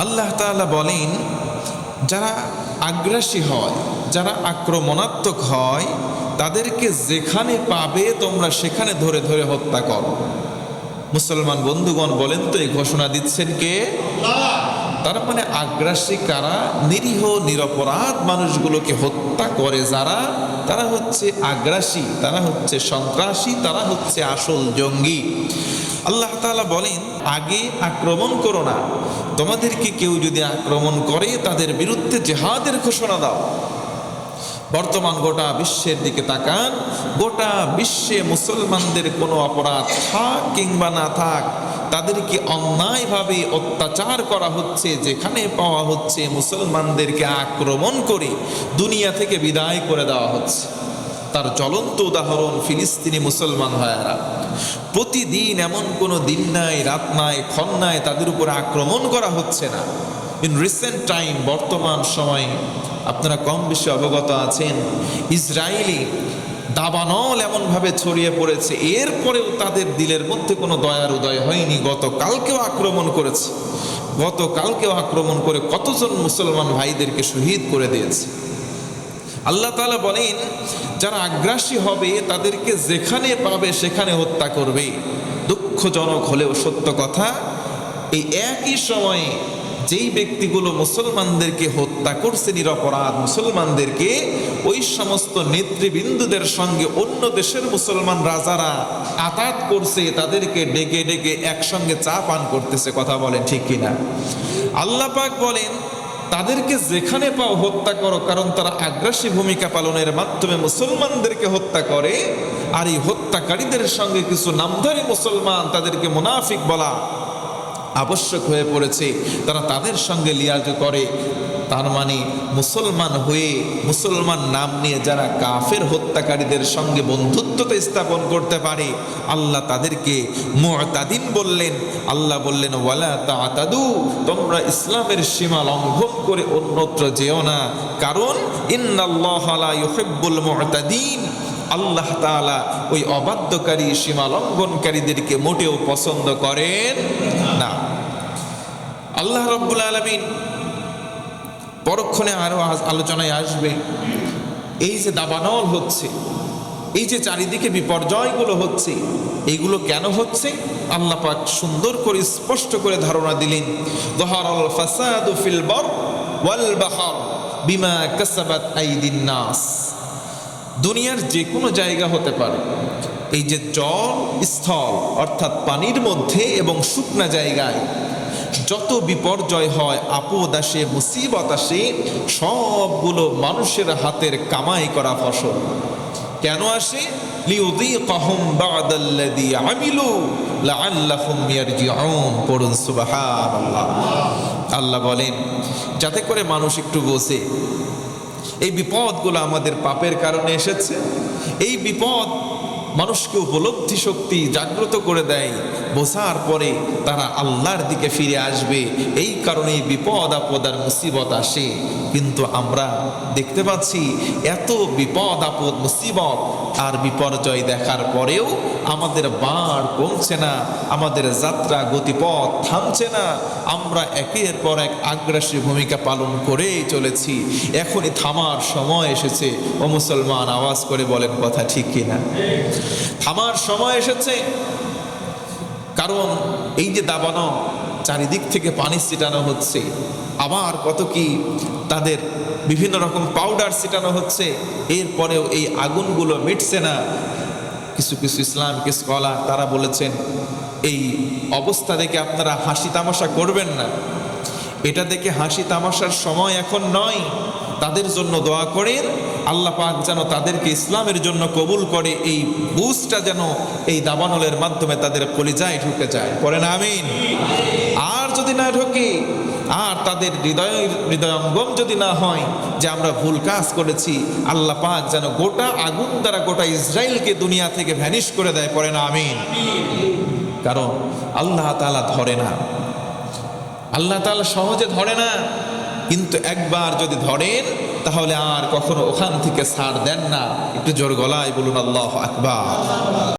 আল্লাহ তালা বলেন, যারা আগ্রাসী হয়, যারা আক্রমণাত্মক হয়, তাদেরকে যেখানে পাবে তোমরা সেখানে ধরে ধরে হত্যা করো। মুসলমান বন্ধুগণ, বলেন তো এই ঘোষণা দিচ্ছেন কে? তার মানে আগ্রাসী কারা? নিরীহ, নিরপরাধ মানুষগুলোকে হত্যা করে যারা? তারা হচ্ছে আগ্রাসী, তারা হচ্ছে সন্ত্রাসী, তারা হচ্ছে আসল জঙ্গি। আল্লাহ তাআলা বলেন, আগে আক্রমণ করো না তোমাদেরকে কেউ যদি আক্রমণ করে, তাদের বিরুদ্ধে জেহাদের ঘোষণা দাও। বর্তমান গোটা বিশ্বের দিকে তাকান। গোটা বিশ্বে মুসলমানদের কোনো অপরাধ থাক কিংবা না থাক, তাদেরকে অন্যায়ভাবে অত্যাচার করা হচ্ছে, যেখানে পাওয়া হচ্ছে মুসলমানদেরকে আক্রমণ করে দুনিয়া থেকে বিদায় করে দেওয়া হচ্ছে। তার জ্বলন্ত উদাহরণ ফিলিস্তিনি মুসলমান ভাইয়ারা। প্রতিদিন এমন কোনো দিন নাই, রাত নাই, ক্ষণ নাই তাদের উপর আক্রমণ করা হচ্ছে না। ইন রিসেন্ট টাইম বর্তমান সময়ে আপনারা কম বেশি অবগত আছেন, ইসরায়েলি দাবানল এমনভাবে ছড়িয়ে পড়েছে। এরপরেও তাদের দিলের মধ্যে কোনো দয়ার উদয় হয়নি। গতকালকেও আক্রমণ করেছে। গতকালকেও আক্রমণ করে কতজন মুসলমান ভাইদেরকে শহীদ করে দিয়েছে। আল্লাহ তাআলা বলেন, যারা আগ্রাসী হবে, তাদেরকে যেখানে পাবে, সেখানে হত্যা করবে। দুঃখজনক হলেও সত্য কথা, এই একই সময়ে যেই ব্যক্তিগুলো মুসলমানদেরকে হত্যা করছে, নিরপরাধ মুসলমানদেরকে, ওই সমস্ত নেতৃবৃন্দুদের সঙ্গে অন্য দেশের মুসলমান রাজারা আতাত করছে, তাদেরকে ডেকে ডেকে একসঙ্গে চা পান করতেছে, কথা বলেন ঠিক কিনা? আল্লাহ পাক বলেন তাদেরকে যেখানে পাও হত্যা করো, কারণ তারা আগ্রাসী ভূমিকা পালনের মাধ্যমে মুসলমানদেরকে হত্যা করে, আর এই হত্যাকারীদের সঙ্গে কিছু নামধারী মুসলমান তাদেরকে মুনাফিক বলা আবশ্যক হয়ে পড়েছে, তারা তাদের সঙ্গে লিয়াজ করে। তার মানে মুসলমান হয়ে, মুসলমান নাম নিয়ে যারা কাফের হত্যাকারীদের সঙ্গে বন্ধুত্বতা স্থাপন করতে পারে, আল্লাহ তাদেরকে মুতাদিন বললেন। আল্লাহ বললেন, ওয়ালা তাতাদু, তোমরা ইসলামের সীমা লঙ্ঘন করে অন্যত্র যেও না। কারণ, ইন্নাল্লাহ লা ইউহিব্বুল মুতাদিন। আল্লাহ তাআলা ওই অবাধ্যকারী সীমা লঙ্ঘনকারীদেরকে মোটেও পছন্দ করেন না। আল্লাহ রব্বুল আলমিন পরক্ষণে আরও আজ- আলোচনায় আসবে। এই যে দাবানল হচ্ছে, এই যে চারিদিকে বিপর্যয়গুলো হচ্ছে এইগুলো কেন হচ্ছে? আল্লাহ পাক সুন্দর করে স্পষ্ট করে ধারণা দিলেন দহারাল ফাসাদু ফিল বর ওয়াল বিমা কাসাবাত আইদিন নাস। দুনিয়ার যে কোনো জায়গা হতে পারে। এই যে জল স্থল, অর্থাৎ পানির মধ্যে এবং শুকনা জায়গায়, যত বিপর্যয় হয়, আপদ আসে, মুসিবত আসে, সবগুলো মানুষের হাতের কামাই করা ফসল। কেন আসে? আল্লাহ বলেন, যাতে করে মানুষ একটু বোঝে এই বিপদগুলো আমাদের পাপের কারণে এসেছে। এই বিপদ মানুষকে উপলব্ধি শক্তি জাগ্রত করে দেয়। বোঝার পরে তারা আল্লাহর দিকে ফিরে আসবে। এই কারণে বিপদ, আপদ আর মুসিবত আসে। কিন্তু আমরা দেখতে পাচ্ছি, এত বিপদ, আপদ, মুসিবত আর বিপর্যয় দেখার পরেও আমাদের বাড় কমছে না, আমাদের যাত্রা গতিপথ থামছে না। আমরা একের পর এক আগ্রাসী ভূমিকা পালন করেই চলেছি। এখনই থামার সময় এসেছে। ও মুসলমান, আওয়াজ করে বলেন কথা ঠিক কিনা? থামার সময় এসেছে। কারণ এই যে দাবানো চারিদিক থেকে পানি ছিটানো হচ্ছে। আবার কত কি তাদের বিভিন্ন রকম পাউডার ছিটানো হচ্ছে। এরপরেও এই আগুনগুলো মিটছে না। কিছু কিছু ইসলামিক স্কলার তারা বলেছেন, এই অবস্থা দেখে আপনারা হাসি তামাশা করবেন না। এটা দেখে হাসি তামাশার সময় এখন নয়। তাদের জন্য দোয়া করেন। আল্লাহ পাক যেন তাদেরকে ইসলামের জন্য কবুল করে। এই বুঝটা যেন এই দাবানলের মাধ্যমে তাদের কলিজায় ঢুকে যায়। করেন আমিন। আর যদি না ঢোকে, আর তাদের হৃদয় হৃদয়ঙ্গম যদি না হয়, যে আমরা ভুল কাজ করেছি, আল্লাহ পাক যেন গোটা আগুন দ্বারা গোটা ইসরায়েলকে দুনিয়া থেকে ভ্যানিশ করে দেয়। পরে না আমিন। কারণ আল্লাহ তাআলা ধরে না। আল্লাহ তালা সহজে ধরে না। কিন্তু একবার যদি ধরেন, তাহলে আর কখনো ওখান থেকে ছাড় দেন না। একটু জোর গলায় বলুন, আল্লাহ আকবার।